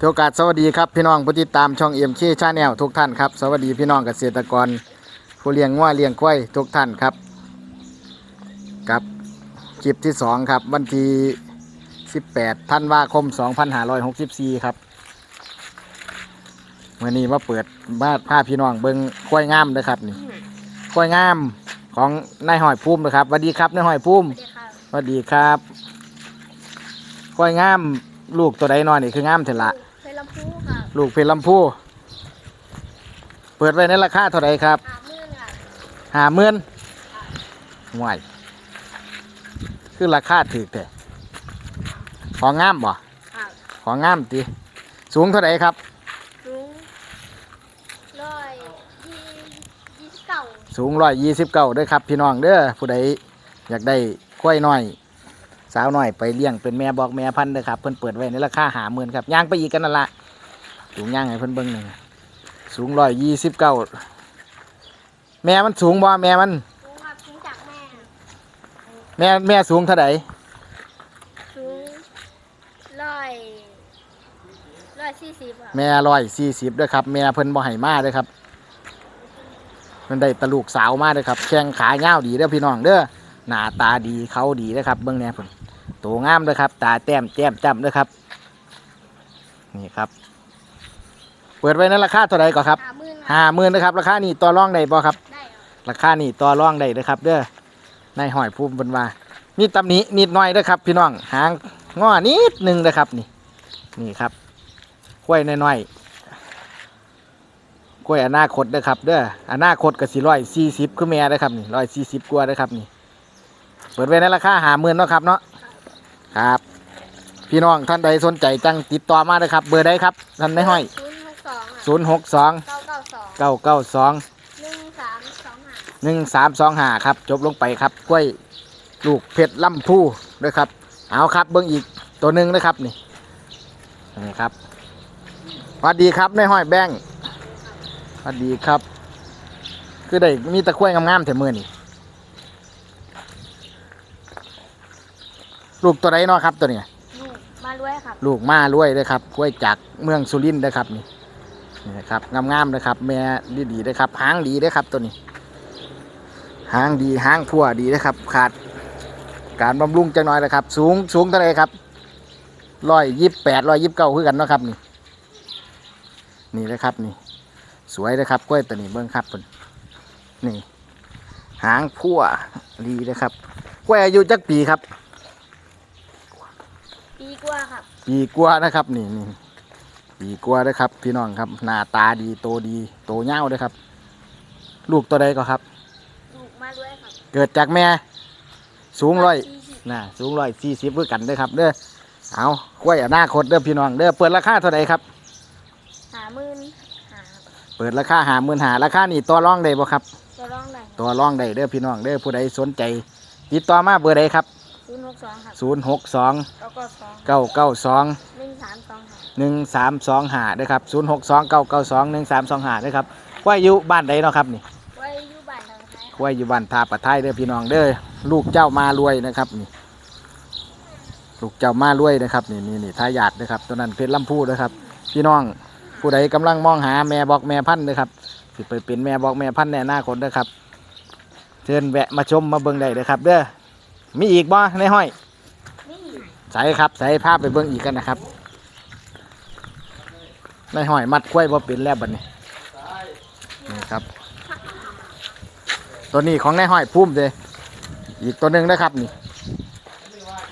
ถือโอกาสสวัสดีครับพี่น้องผู้ติดตามช่องเอ็มเคชาแนลทุกท่านครับสวัสดีพี่น้องเกษตรกร ผู้เลี้ยงงัวเลี้ยงควายทุกท่านครับกับคลิปที่สองครับวันที่18ธันวาคม 2564 ครับวันนี้มาเปิดบ้านผ้าพี่น้องเบิงควายงามนะครับนี่ควายงามของนายหอยภูมินะครับสวัสดีครับนายหอยภูมิสวัสดีครับสวัสดีครับควายงามลูกตัวใดนอนนี่คืองามเถอะละเพ ลำพูค่ะลูกเพชรลำพูเปิดไว้ในราคาเท่าไหรครับหาเมื่อนค่ะห้าหมื่นห่วยคือราคาถูกแต่ของงามบ่อ่าของงามติสูงเท่าไหรครับ สูงร้อยยี่ยี่สิบเก้าสูงร้อยยี่สิบเก้าด้วยครับ พี่น้องเด้อผู้ใดอยากได้ควายน้อย สาวน้อยไปเลี้ยงเป็นแม่บอกแม่พันธุ์เด้อครับเพิ่นเปิดไว้ในราคาหาหมื่นครับย่างไปอีกกันนั่นละ สูงย่างให้เพิ่นเบิ่งหนึ่งสูงร้อยยี่สิบเก้าแม่มันสูงบ่แม่มันสูงครับสูงจากแม่ แม่แม่สูงเท่าไหร่สูงร้อยร้อยสี่สิบค่ะแม่ร้อยสี่สิบด้วยครับ แม่เพิ่นบ่ให้มาเด้วยครับเพิ่นได้ตะลูกสาวมาเด้วยครับแข้งขาเงาวดีเด้อพี่น้องเด้อหน้าตาดีเขาดีเด้อครับเบิ่งแหน่เพิ่นโตงามเด้อครับ ตาแต้มแจ่มจ้ำเด้อครับ นี่ครับ เปิดไว้ในราคาเท่าไหร่ก่อนครับหาเมื่อนห้าหมื่นนะครับ ราคานี่ต่อรองได้บ่ครับ ได้ครับราคานี่ต่อรองได้เด้อครับ เด้อในายหอยภูมิเพิ่นว่ามีตำหนินิดหน่อยเด้อครับ พี่น้องหางงอนิดหนึงเด้อครับนี่ นี่ครับกล้วยน้อยๆกล้วยอนาคตเด้อครับ เด้ออนาคตก็สิร้อยสี่สิบคือแม่เด้อครับนี่ร้อยสี่สิบกว่าเด้อครับนี่ เปิดไว้ในราคาหาหมื่นเนาะครับเนาะครับ พี่น้องท่านใดสนใจจังติดต่อมาเด้อครับ เบอร์ใดครับท่านนายห้อย ศู ศูนย์หกสองเก้าเก้าสองเก้าเก้าสองหนึ่งสามสองห้าหนึ่งสามสองห้าครับ จบลงไปครับกล้วยลูกเพชรลำพูด้วยครับ เอาครับเบิ้งอีกตัวหนึ่งนะครับนี่นี่ครับสวัสดีครับนายห้อยแบงค์สวัสดีครับ คือได้มีตะกล้วยงามๆแต่มือนี่ลูกตัวไหนเนาะครับตัวเนี้ยลูกมาด้วยครับ ลูกมาล้วยเลยครับกล้วยจากเมืองสุรินทร์นะครับนี่ นี่นะครับงามๆเลยครับ แม่ดีๆเลยครับหางดีเลยครับตัวนี้หางดีหางทั่วดีนะครับ ขาดการบำรุงจังน้อยนะครับ สูงสูงเท่าไหรครับร้อยยี่แปดร้อยยี่เก้าคือกันเนาะครับนี่ นี่นะครับนี่ สวยนะครับกล้วยตัวนี้เบิ้งครับเพิ่นนี่ หางพั่วดีนะครับกล้วยอายุจักปีครับ ปีกว่าครับ ปีกว่านะครับ นี่นี่ ปีกว่านะครับ พี่น้องครับ หน้าตาดีโตดีโตเง่าด้วยครับ ลูกตัวใดก็ครับ ลูกมาด้วยครับเกิดจากแม่ สูงร้อยสี่สิบน่ะสูงร้อยสี่สิบเพื่อกันเด้อครับ เด้อเอากล้วยอนาคตเด้อพี่น้องเด้อเปิดราคาเท่าไหร่ครับหาหมื่นหาเปิดราคาหาหมื่นหาราคานี่ต่อรองได้บ่ครับจะร้องได้ต่อรองได้เด้อพี่น้องเด้อผู้ใดสนใจ ติดต่อมาเบอร์ใดครับศู นย์หกสองครับศูนย์หกสองเก้าเก้าสองเก้าเก้าสอง หนึ่งสามสองห้าหนึ่งสามสองหาเด้อครับศูนย์หกสองเก้าเก้าสองหนึ่งสามสองหาเด้อครับว่าอยู่บ้านใดเนาะครับนี่ไว้อยู่บ้านทางไทยไว้อยู่บ้านทาปะไทยเด้อพี่น้องเด้อลูกเจ้ามารวยนะครับนี่ลูกเจ้ามารวยนะครับนี่นี่นี่ทายาทนะครับตัวนั้นเพชรลำพูนะครับ พี่น้องผู้ใดกำลังมองหาแม่บอกแม่พันธุ์นะครับสิไปเป็นแม่บอกแม่พันธุ์แน่หน้าคนนะครับเชิญแวะมาชมมาเบิ่งได้เลยครับเด้อ มีอีกบ่ในห้อยนี่ใส่ครับใส่ภาพไปเบิ่งอีกกันนะครับในห้อยมัดกล้วยบ่เป็นแล้วบัดนี้นี่ครับ ตัวนี้ของนายห้อยพุ่มเลยอีกตัวหนึ่งนะครับนี่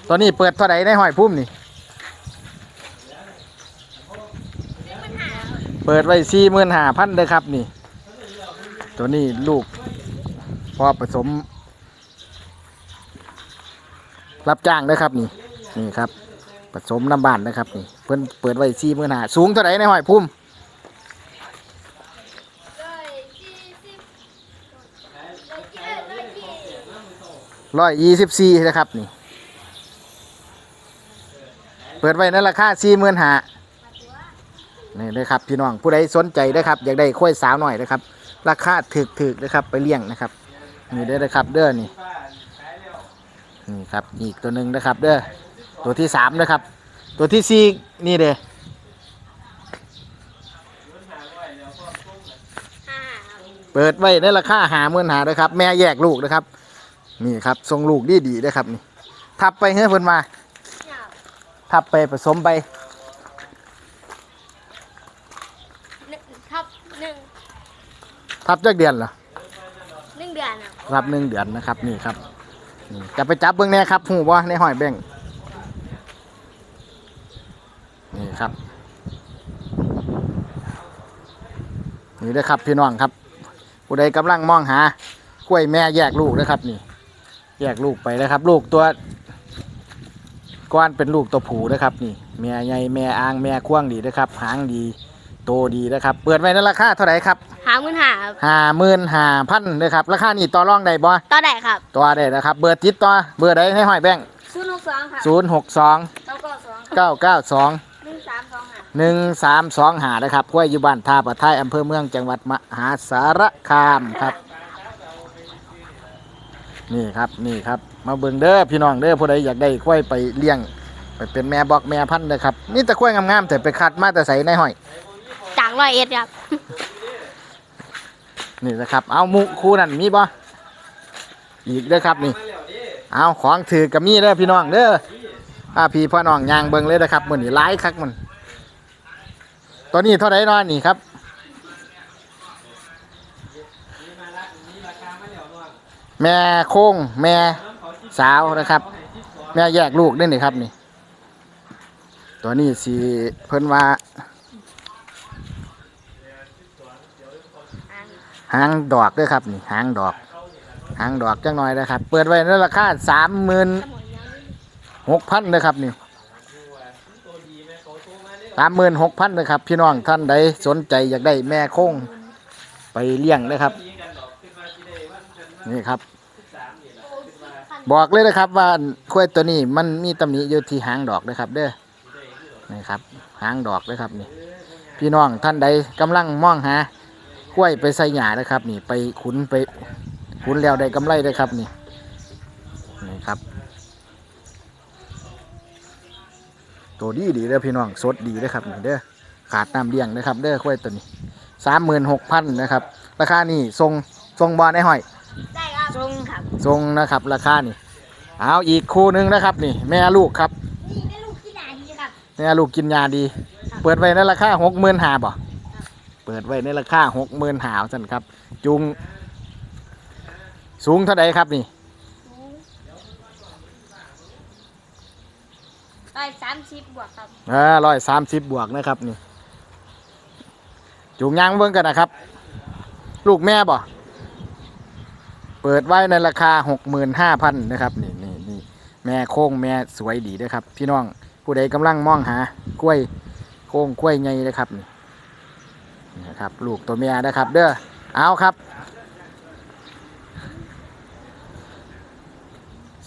ตัวนี้เปิดเท่าไหร่นายห้อยพุ่มนี่เปิดไว้สี่หมื่นห้าพันเลยครับนี่ ตัวนี้ลูกพอผสม รับจ้างนะครับนี่นี่ครับผสมน้ำบานนะครับนี่เพิ่นเปิดไว้สี่หมื่นห้าสูงเท่าไหร่นหอยพุ่มร้อยยี่สิบร้อยยี่สิบร้อยยี่สิบสี่นะครับนี่ เปิดไว้ในราคาสี่หมื่นห้านี่เลยครับพี่น้องผู้ใดสนใจนะครับอยากได้ข้อยสาวหน่อยนะครับ ราคาถึกๆนะครับไปเลี้ยงนะครับนี่เด้นะครับเด้อนี่ นี่ครับอีกตัวหนึ่งนะครับเด้อตัวที่สามนะครับ ตัวที่สี่นี่เด้อเปิดไว้ในราคาหาเมื่นหาเลยครับ แม่แยกลูกนะครับ นี่ครับทรงลูกดีดีนะครับนี่ทับไปเฮ้ยเพิ่นมาทับไปผสมไปทับหนึ่งทับจักเดือนเหรอหนึ่งเดือนทับหนึ่งเดือนนะครับนี่ครับ นี่จะไปจับเบื้องแน่ครับหูบ่ในหอยแบ่งนี่ครับ นี่เด้อครับพี่น้องครับ ผู้ใดกำลังมองหากล้วยแม่แยกลูกนะครับ นี่ แยกลูกไปนะครับ ลูกตัวก้อนเป็นลูกตัวผูนะครับ นี่แม่ใหญ่แม่อ่างแม่คว้างดีนะครับ หางดี โตดีนะครับ เปิดไว้ในราคาเท่าไหร่ครับ หาเงินหาครับห้าหมื่นห้าพันนะครับ ราคานี่ต่อรองได้บ่ต่อได้ครับต่อได้นะครับ เบอร์ติดต่อเบอร์ใดให้หอยแบ่งศูนย์หกสองครับศูนย์หกสองเก้าเก้าสองเก้าเก้าสองหนึ่งสามสองห้าหนึ่งสามสองหานะครับห้วยอยู่บ้านท่าปะท้ายอำเภอเมืองจังหวัดมหาสารคามครับ นี่ครับนี่ครับ มาเบิ่งเด้อพี่น้องเด้อผู้ใดอยากได้ควายไปเลี้ยง ไปเป็นแม่บอกแม่พันธุ์นะครับนี่แต่ควายงามๆแต่ไปคัดมาแต่ใส่ในห้อยจางร้อยเอ็ดครับ นี่นะครับ เอาหมุคู่นั่นมีบ่อีกเด้อครับนี่ เอาของถือกับมีเด้อพี่น้องเด้ออาพี่พ่อน้องยางเบิงเลยนะครับมื้อนี้หลายคักมันตัวนี้เท่าไหร่นอนนี่ครับแม่โค้งแม่สาวนะครับ แม่แยกลูกได้วยนี่ครับนี่ ตัวนี้สีเพิ่นว่า หางดอกด้วยครับนี่หางดอก หางดอกจังหน่อยนะครับ เปิดไว้ในราคาสามหมื่นหกพันนะครับนี่สามหมื่นหกพันนะครับ พี่น้องท่านใดสนใจอยากได้แม่โค้งไปเลี้ยงนะครับ นี่ครับ บอกเลยนะครับว่าควายตัวนี้มันมีตำหนิอยู่ที่หางดอกนะครับ เด้อนี่ครับ หางดอกเลยครับนี่ พี่น้องท่านใดกำลังมองหา กล้วยไปใส่หญ้านะครับ นี่ไปขุนไปขุนแล้วได้กำไรเลยครับนี่นี่ครับ ตัวดีดีเด้อพี่น้องสดดีเด้อครับนี่เด้อขาดน้ำเลี้ยงนะครับเด้อกล้วยตัวนี้สามหมื่นหกพันนะครับ ราคานี่ทรงทรงบอลในห้อยได้ครับทรงครับทรงนะครับ ราคานี่เอาอีกคู่หนึงนะครับ นี่ แม่ลูกครับนี่ได้ลูกที่ไหนดีครับแม่ลูกกินยาดี เปิดไว้ในราคาหกหมื่นหาบ่ เปิดไว้ในราคาหกหมื่นหาสั่นครับ จุง สูงเท่าใดครับนี่ร้อยสามสิบบวกครับอ่าร้อยสามสิบบวกนะครับนี่ จุงยางเบิ่งกันนะครับ ลูกแม่บ่เปิดไว้ในราคาหกหมื่นห้าพันนะครับนี่นี่นี่แม่โค้งแม่สวยดีนะครับ พี่น้องผู้ใดกำลังมองหากล้วยโค้งกล้วยไงนะครับนี่ นะครับลูกตัวแม่นะครับเด้อเอาครับ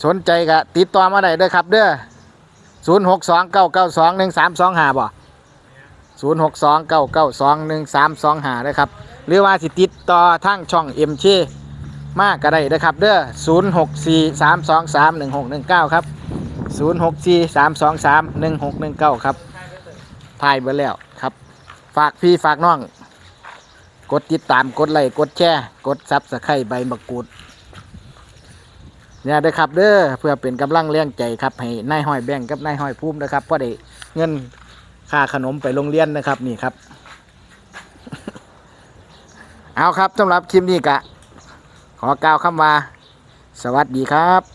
สนใจก็ติดต่อมาได้เด้อครับเด้อศูนย์หกสองเก้าเก้าสองหนึ่งสามสองห้าบ่ศูนย์หกสองเก้าเก้าสองหนึ่งสามสองห้านะครับ หรือว่าสิติดต่อทางช่องเอ็มเชมากก็ได้นะครับเด้อศูนย์หกสี่สามสองสามหนึ่งหกหนึ่งเก้าครับศูนย์หกสี่สามสองสามหนึ่งหกหนึ่งเก้าครับถ่ายไปแล้วครับ ฝากพี่ฝากน้อง กดติดตามกดไลค์กดแชร์กดซับสไครต์ใบมะกรูดเนี่ยเด้ครับเด้อเพื่อเป็นกำลังเลี้ยงใจครับให้นายห้อยแบ่งกับนายห้อยภูมินะครับเพราะได้เงินค่าขนมไปโรงเรียนนะครับนี่ครับ เอาครับสำหรับคลิปนี้กะ ขอกล่าวคำว่า สวัสดีครับ